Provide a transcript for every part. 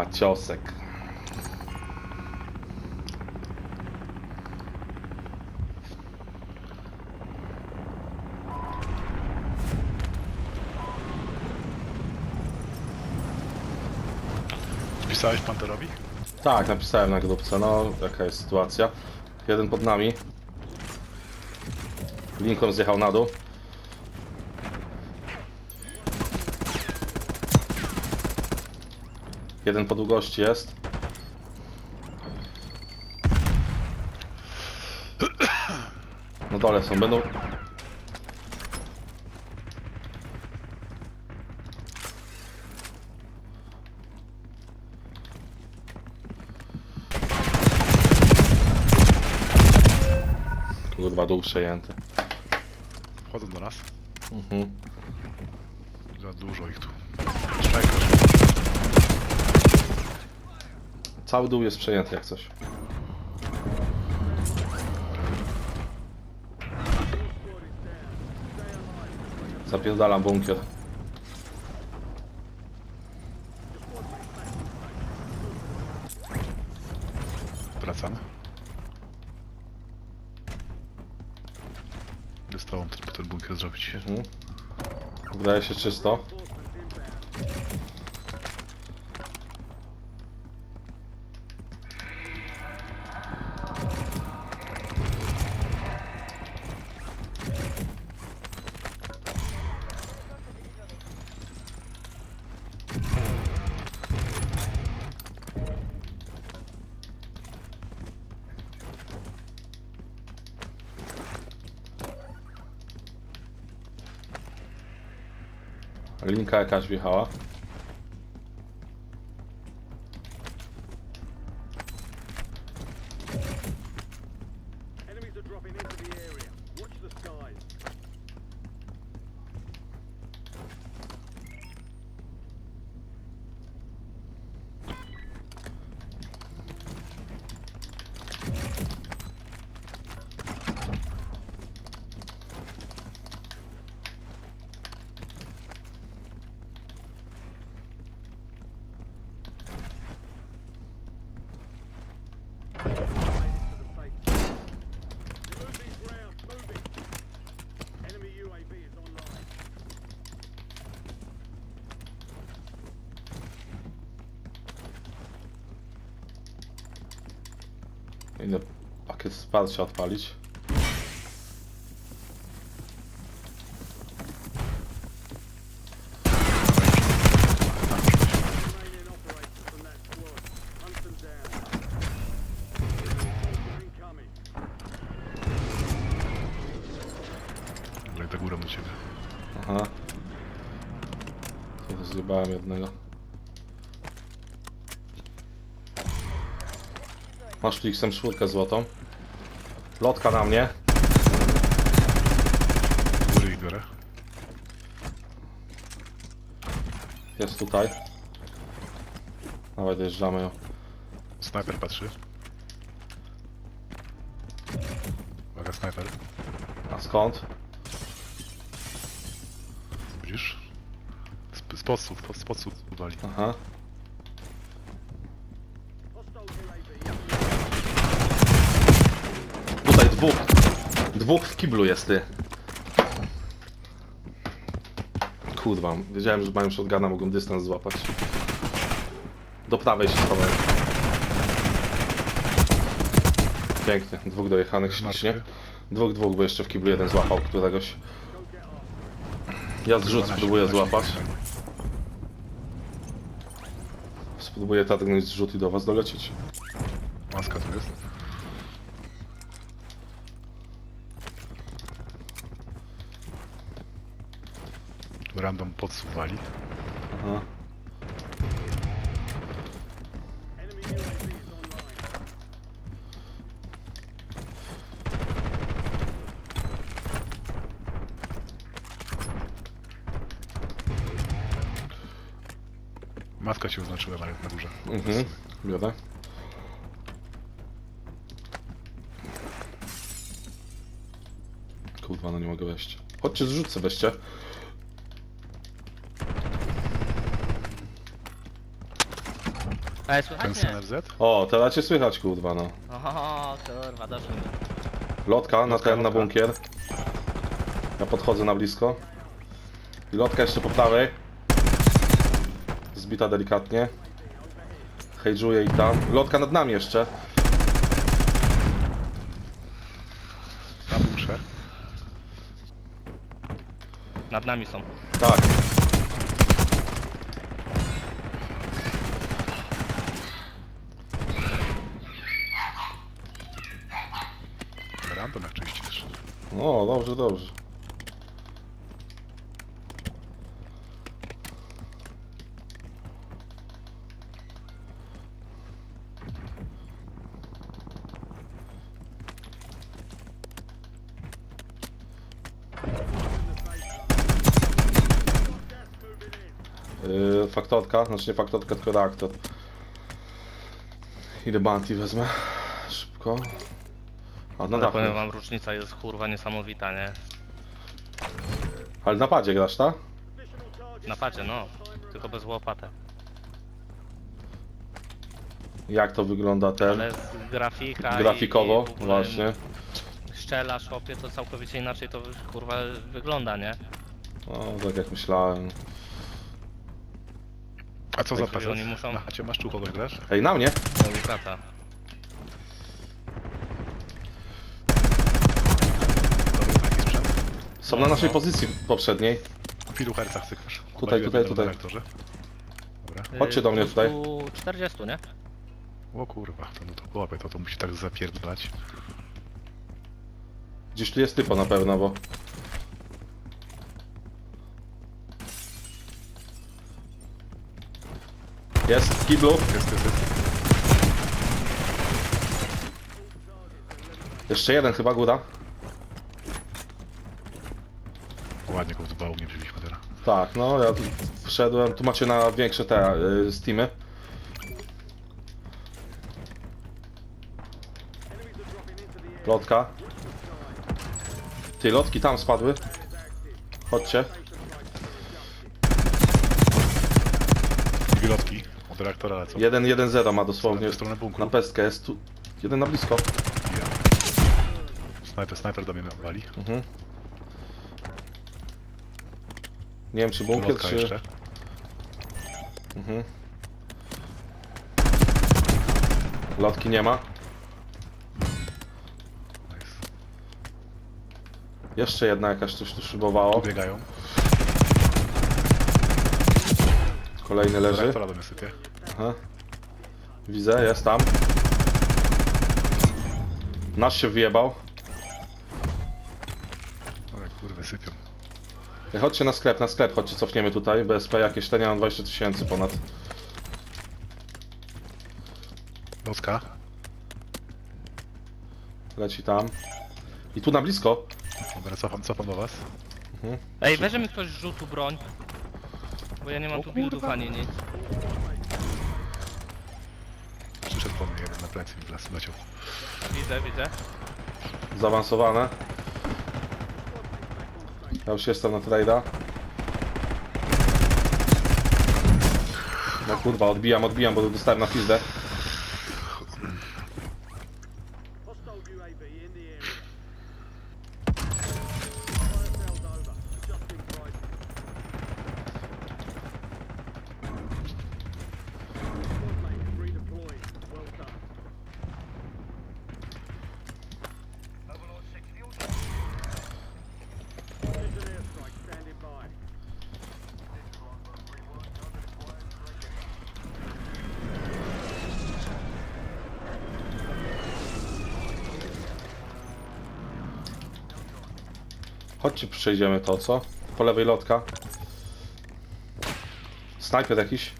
Maciosek. Wpisałeś Panterowi? Tak, napisałem na grupce, no jaka jest sytuacja. Jeden pod nami. Lincoln zjechał na dół. Jeden po długości jest. Na dole są, będą... Kurwa, dół przejęty. Wchodzą do nas. Mhm. Za dużo ich tu. Cały dół jest przejęty jak coś. Zapierdalam bunkier. wracamy. Dostałem ten, ten bunkier zrobić. Mhm. Wydaje się czysto. Linka jakaś wjechała. Idę pakiet wsparcia odpalić. Do ciebie. Aha. Zjebałem jednego. Masz tu XM4 złotą. Lotka na mnie. Góry ich biorę. Jest tutaj. Dawaj, dojeżdżamy ją. Snajper patrzy. Uwaga, snajper. A skąd? Widzisz? Z, z z udali. Aha. Dwóch. Dwóch w kiblu jest ty. Kurwa, wiedziałem, że mają shotguna, mogą dystans złapać. Do prawej się schowałem. Pięknie, dwóch dojechanych ślicznie. Dwóch, dwóch, bo jeszcze w kiblu jeden złapał któregoś. Ja zrzut spróbuję złapać. Spróbuję targnąć zrzut i do was dolecieć. Maska tu jest. Random podsuwali. Aha. Matka się oznaczyła na, na górze. Mhm, biorę. Kurwa, no nie mogę wejść. Chodźcie, zrzucę, weźcie. Ten słuchajcie. z NFZ? O, teraz cię słychać, kurwa, no. O, kurwa, mi. Lotka na Lotka, ten, na bunkier. Ja podchodzę na blisko. I lotka jeszcze po prawej. Zbita delikatnie. Hejdżuje i tam. Lotka nad nami jeszcze. Na bunkrze. Nad nami są. Tak. Random jak czyścisz. O, dobrze, dobrze. Yy, faktorka, znaczy nie faktorka, tylko reaktor. Ile bounty wezmę? Szybko. A na dachu. powiem wam, różnica jest kurwa niesamowita, nie? Ale na padzie grasz, tak? Na padzie, no. Tylko bez łopatę. Jak to wygląda ten? Ale z grafika Grafikowo, i, i w ogóle właśnie. Szczelasz, opie, to całkowicie inaczej to kurwa wygląda, nie? No, tak jak myślałem. A co za Tak, PC? oni muszą- Na chacie masz grasz? Ej, na mnie? Mówi tata. Są na naszej pozycji poprzedniej. W ilu hercach cykasz? Tutaj, tutaj, tutaj. Dobra. Chodźcie do mnie tutaj. 40, nie? O kurwa, to no to chłopie, to to musi tak zapierdalać. Gdzieś tu jest typo na pewno, bo... Jest, w kiblu. Jest, jest, jest. Jeszcze jeden chyba, góra. Ładnie go z bału nie wzięliśmy teraz. Tak, no ja tu wszedłem. Tu macie na większe te y, steamy. Lotka. Ty, lotki tam spadły. Chodźcie. Dwie lotki od reaktora lecą. 1-1-0 ma dosłownie. W stronę bunkru. Na pestkę jest tu. Jeden na blisko. Snajper, snajper do mnie wali. Mhm. Nie wiem czy bunkier, Lotka czy... jeszcze. Mhm. Lotki nie ma. Nice. Jeszcze jedna jakaś coś tu szybowało. biegają. Kolejny leży. reaktora do mnie sypie. Aha. Widzę, jest tam. Nasz się wyjebał. Ale kurwy sypią. Ej, Chodźcie na sklep, na sklep, chodźcie, cofniemy tutaj. BSP jakieś, ja mam 20 tysięcy ponad. Lotka. Leci tam. I tu na blisko. Dobra, cofam, cofam do was. Ej, weźmie mi ktoś rzutu broń. Bo ja nie mam O tu buildów kurwa. ani nic. Przyszedł po mnie jeden na plecy mi w las leciał. Widzę, widzę. Zaawansowane. Ja już jestem na trade'a. No kurwa, odbijam, odbijam, bo dostałem na pizdę. Chodźcie, przejdziemy to, co? Po lewej lotka. Snajper jakiś.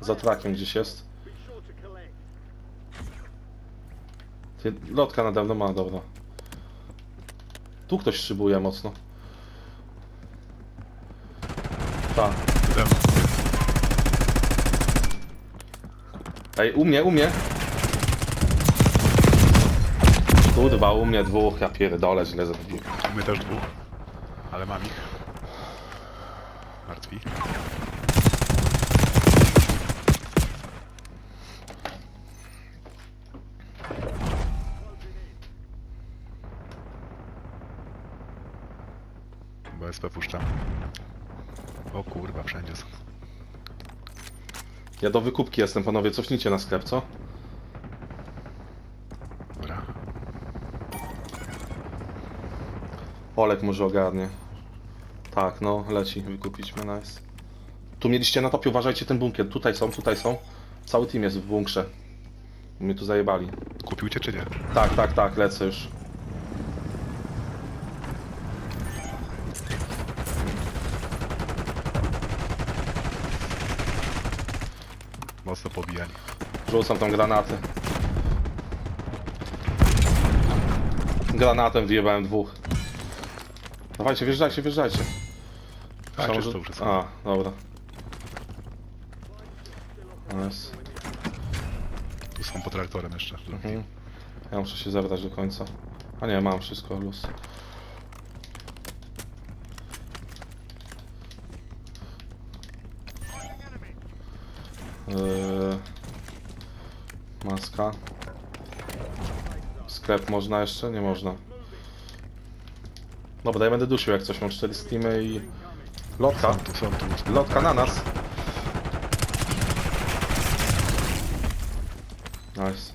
Za trakiem gdzieś jest. Lotka nade mną ma, dobra. Tu ktoś szybuje mocno. Tak. Ze mną. Ej, u mnie, u mnie. Kurwa, u mnie dwóch, ja pierdolę, źle zrobiłem. My też dwóch. Ale mam ich. Martwi. BSP puszczam. O kurwa, wszędzie są. Ja do wykupki jestem, panowie, cofnijcie na sklep, co? Dobra. Olek może ogarnie. Tak, no, leci, wykupićmy, nice. Tu mieliście na topie, uważajcie ten bunkier. Tutaj są, tutaj są. Cały team jest w bunkrze. Mnie tu zajebali. Kupił cię czy nie? Tak, tak, tak, lecę już. Mocno pobijani. Rzucam tam granaty. Granatem wjebałem dwóch. Dawajcie, wjeżdżajcie, wjeżdżajcie. Tak, Myślałem, że- jest. A, dobra. Nice. Tu są pod reaktorem jeszcze. Mhm. Ja muszę się zebrać do końca. A nie, mam wszystko, luz. Yy... Maska. Sklep można jeszcze? Nie można. Dobra, ja będę dusił jak coś. Mam 4 steamy i... Lotka. Lotka na nas. Nice.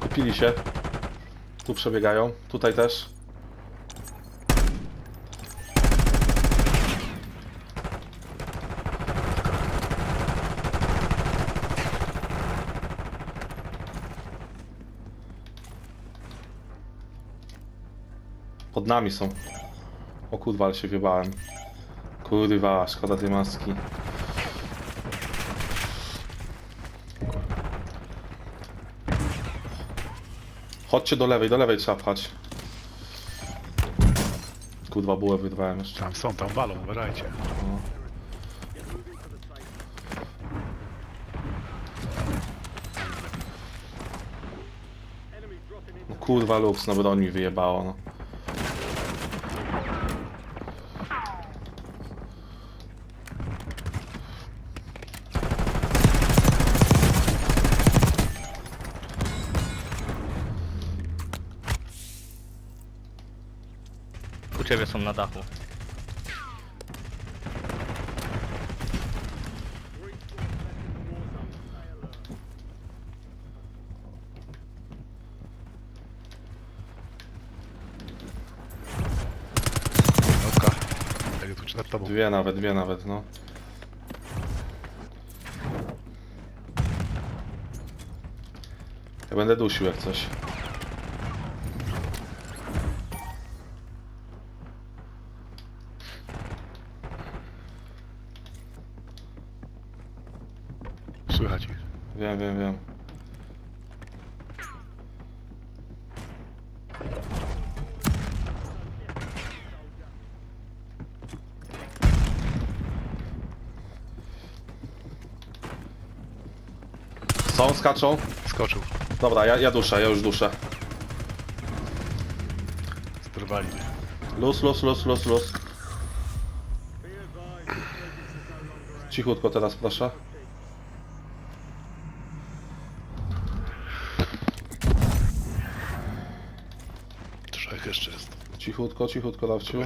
Kupili się. Tu przebiegają. Tutaj też. Pod nami są. O kurwa, ale się wiebałem. Kurwa, szkoda tej maski. Chodźcie do lewej, do lewej trzeba pchać. Kurwa, bułę wydwałem jeszcze. Tam są, tam walą, uważajcie. No. No kurwa, Lux, no broń mi wyjebało, no. Ciebie są na dachu. Lotka. Jak tu czy nad tobą? Dwie nawet, dwie nawet, no. Ja będę dusił jak coś. Są, skaczą. Skoczył. Dobra, ja, ja duszę, ja już duszę. Mnie. Luz, luz, luz, luz, luz. Cichutko teraz proszę. Trzech jeszcze jest. Cichutko, cichutko, dawciu.